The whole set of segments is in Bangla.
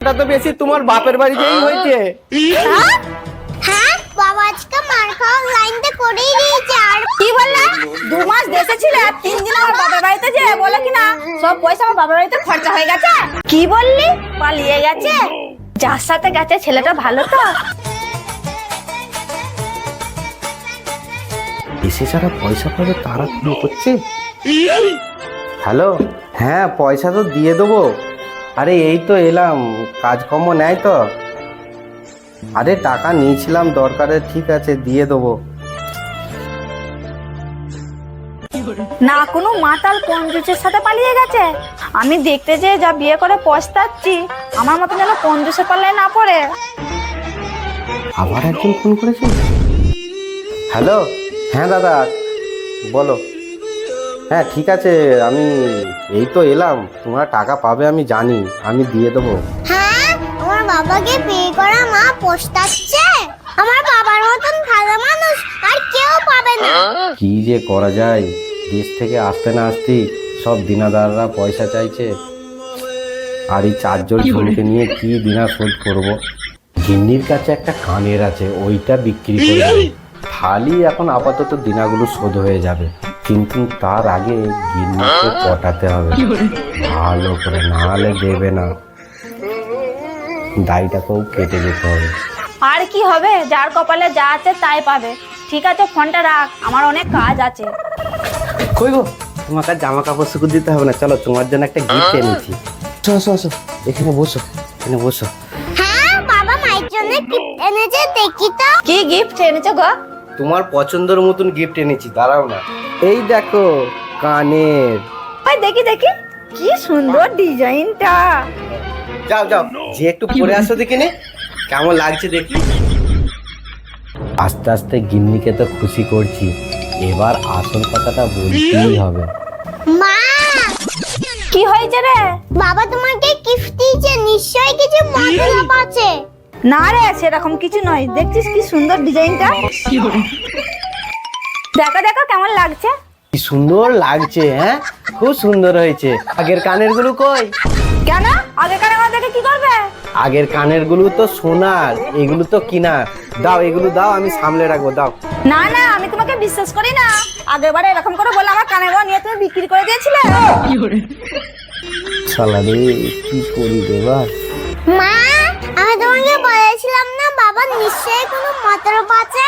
এটা তো বেশি তোমার বাপের বাড়িতেই হয়েছে। হ্যাঁ? হ্যাঁ? বাবা আজকে মার খাওয়ার লাইনটা করেই দিয়েছে আর কি বললে? দু মাস দেশে ছিলে আর তিন দিন আমার বাবার বাড়িতে যে বলে কিনা সব পয়সা আমার বাবার বাড়িতে খরচা হয়ে গেছে। কি বললি? পালিয়ে গেছে। যার সাথে গেছে ছেলেটা ভালো তো? এসে যারা পয়সা পাবে তারা পুরো করছে? হ্যালো? হ্যাঁ পয়সা তো দিয়ে দেবো। আরে এই তো এলাম। কাজকর্ম নেয় তো। আরে টাকা নিয়েছিলাম দরকারে ঠিক আছে দিয়ে দেবো। না কোনো মাতাল কঞ্জুসের সাথে পালিয়ে গেছে? আমি দেখতে যে যা বিয়ে করে পস্তাচ্ছি আমার মতো যেন কঞ্জুসের পাল্লায় না পড়ে। আবার একজন ফোন করেছে? হ্যালো? হ্যাঁ দাদা বলো। হ্যাঁ ঠিক আছে আমি এই তো এলাম। তোমরা টাকা পাবে আমি জানি আমি দিয়ে দেবো। হ্যাঁ আমার বাবাকে বিয়ে করা মা পোস্তাচ্ছে? আমার বাবার মতন ভালো মানুষ আর কেউ পাবে না। কি যে করা যায় দেশ থেকে আসতে না আসতে সব দিনাদাররা পয়সা চাইছে। আর এই চারজন ছেলেকে নিয়ে কি দিনা শোধ করব? গিন্নির কাছে একটা কানের আছে ওইটা বিক্রি করে। খালি এখন আপাতত দিনাগুলো শোধ হয়ে যাবে। কিন্তু তার আগে গিন্নিকে পটাতে হবে। ভালো করে না হলে দেবে না। দাড়িটাকেও কেটে যেতে হবে। আর কি হবে? যার কপালে যা আছে তাই পাবে। ঠিক আছে ফোনটা রাখ। আমার অনেক কাজ আছে। কই গো? তোমাকে আর জামা কাপড় শুকুর দিতে হবে না। চলো তোমার জন্য একটা গিফট এনেছি। আসো আসো আসো এখানে বসো এখানে বসো। হ্যাঁ বাবা মায়ের জন্য গিফট এনেছে দেখি তো। কি গিফট এনেছো গো? তোমার পছন্দের মতন গিফট এনেছি দাঁড়াও না। এই দেখো কানের। ওই দেখি দেখি। কি সুন্দর ডিজাইনটা। যাও যাও যে একটু পরে আসো দেখে নে। কেমন লাগছে দেখি। আস্তে আস্তে গিন্নিকে তো খুশি করছি। এবার আসল কথাটা বলতেই হবে। মা! কি হয়েছে রে? বাবা তোমাকে গিফট দিয়েছে নিশ্চয়ই কিছু মতলব আছে। না রে সেরকম কিছু নয়। দেখছিস কি সুন্দর ডিজাইনটা? দেখো দেখো কেমন লাগছে। কি সুন্দর লাগছে হ্যাঁ? খুব সুন্দর হয়েছে। আগের কানেরগুলো কই? কেন? আগেকার আমার দেখে কি করবে? আগের কানেরগুলো তো সোনার এগুলো তো কিনার। দাও এগুলো দাও আমি সামলে রাখব দাও। না না আমি তোমাকে বিশ্বাস করি না। আগেরবারে এরকম করে বলে আমার কানে গো নিয়ে তুমি বিক্রি করে দিয়েছিলে। শালা রে কি করি দেবা মা আমি তোমাকে বলেছিলাম না বাবা নিশ্চয়ই কোনো মতলব আছে?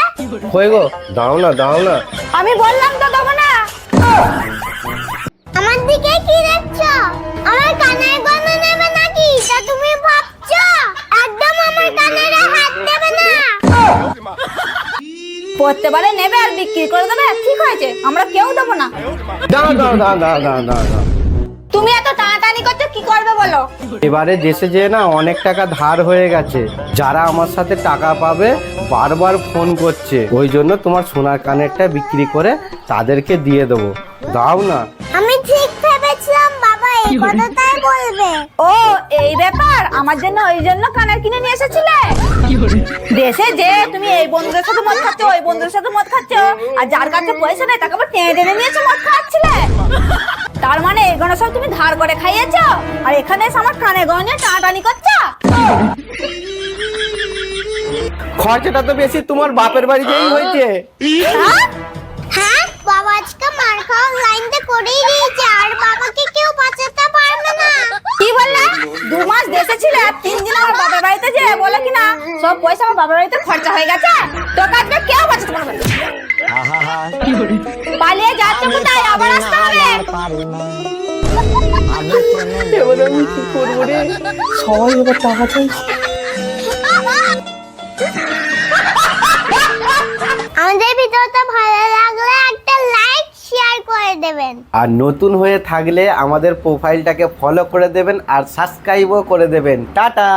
কই গো দাও না দাও না। আমি বললাম তো দেবো না। আমার দিকে কি দেখছ আমার কানের গয়না নেবে নাকি? তা তুমি ভাবছ? একদম আমার কানের হাত দেবে না। প্রত্যেকবারে নেবে আর বিক্রি করে দেবে ঠিক হয়েছে। আমরা কেউ দেবো না। দাও দাও দাও দাও দাও দাও তুমি এত টানাটানি করছ কি করবে বলো? এবারে দেশে যেয়ে না অনেক টাকা ধার হয়ে গেছে। যারা আমার সাথে টাকা পাবে বারবার ফোন করছে। ওই জন্য তোমার সোনার কানেরটা বিক্রি করে তাদেরকে দিয়ে দেবো। দাও না। আমি ঠিক ভেবেছিলাম বাবা এই কথাটাই বলবে। ও এই ব্যাপার? আমার জন্য ওই জন্য কানের কিনে নিয়ে এসেছিলে? দেশে যে তুমি এই বন্ধুদের সাথে মদ খাচ্ছ ওই বন্ধুদের সাথে মদ খাচ্ছ আর যার কাছে পয়সা নেই তাকে আবার টেনে টেনে নিয়েছো মদ খাচ্ছিলে তার মানে এগুলো সব তুমি ধার করে খাইয়েছ? আর এখানে এসে আমার কানে গনে টানাটানি করছ? খরচাটা তো বেশি তোমার বাপের বাড়িতেই হয়েছে। হ্যাঁ? হ্যাঁ বাবা আজকে মার খাওয়ার লাইনটা করেই দিয়েছে আর বাবাকে কেউ বাঁচাতে পারবে না। কি বললে? দু মাস দেশে ছিলে আর তিন দিন আমার বাবার বাড়িতে যে বলে কিনা সব পয়সা আমার বাবার বাড়িতে খরচা হয়ে গেছে। কেউ বাঁচাতে পারবে না। পালিয়ে যাচ্ছে কোথায়? আবার আসতে হবে। এবারে আমি কি করব রে সবাই এবার টাকা চাইছে আমাদের ভিডিওটা ভালো লাগলে একটা লাইক শেয়ার করে দেবেন। আর নতুন হয়ে থাকলে আমাদের প্রোফাইলটাকে ফলো করে দেবেন আর সাবস্ক্রাইবও করে দেবেন। টাটা!